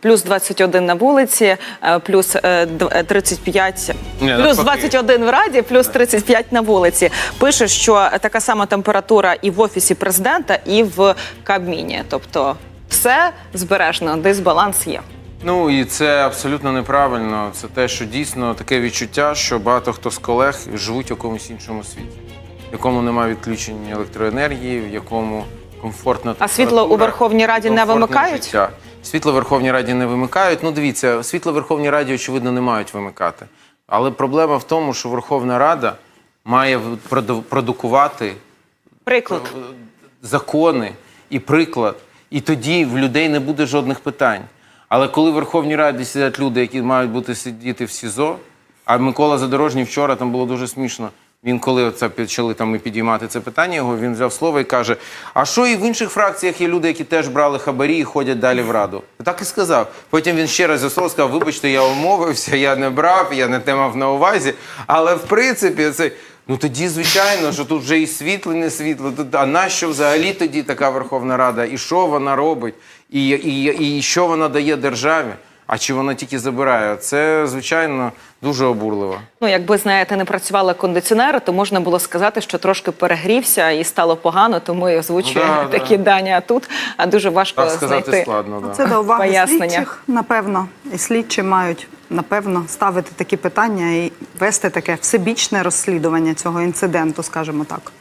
плюс 21 на вулиці, е, плюс е, дв- е, 35, Ні, плюс навпаки. 21 в раді, плюс 35 на вулиці. Пише, що така сама температура і в офісі президента, і в Кабміні. Тобто все збережно, дисбаланс є. Ну і це абсолютно неправильно. Це те, що дійсно таке відчуття, що багато хто з колег живуть в якомусь іншому світі, в якому немає відключення електроенергії, в якому комфортна А світло у Верховній Раді не вимикають? життя. Світло в Верховній Раді не вимикають. Ну, дивіться, світло в Верховній Раді, очевидно, не мають вимикати. Але проблема в тому, що Верховна Рада має проду- продукувати Приклад. закони і приклад, і тоді в людей не буде жодних питань. Але коли в Верховній Раді сидять люди, які мають бути сидіти в СІЗО, а Микола Задорожній вчора там було дуже смішно. Він, коли це почали там і підіймати це питання, його він взяв слово і каже: А що і в інших фракціях є люди, які теж брали хабарі і ходять далі в раду? Так і сказав. Потім він ще раз слово сказав: вибачте, я умовився, я не брав, я не те мав на увазі. Але в принципі, це ну тоді, звичайно, що тут вже і світло, і не світло. Тут а нащо взагалі тоді така Верховна Рада? І що вона робить? І, і, і що вона дає державі? А чи вона тільки забирає? Це звичайно дуже обурливо. Ну, якби знаєте, не працювали кондиціонери, то можна було сказати, що трошки перегрівся і стало погано, тому і озвучує Ну, да, такі да. дані. А тут а дуже важко Так сказати знайти. складно. Да. Це до уваги Пояснення. слідчих, напевно. І слідчі мають, напевно, ставити такі питання і вести таке всебічне розслідування цього інциденту, скажімо так.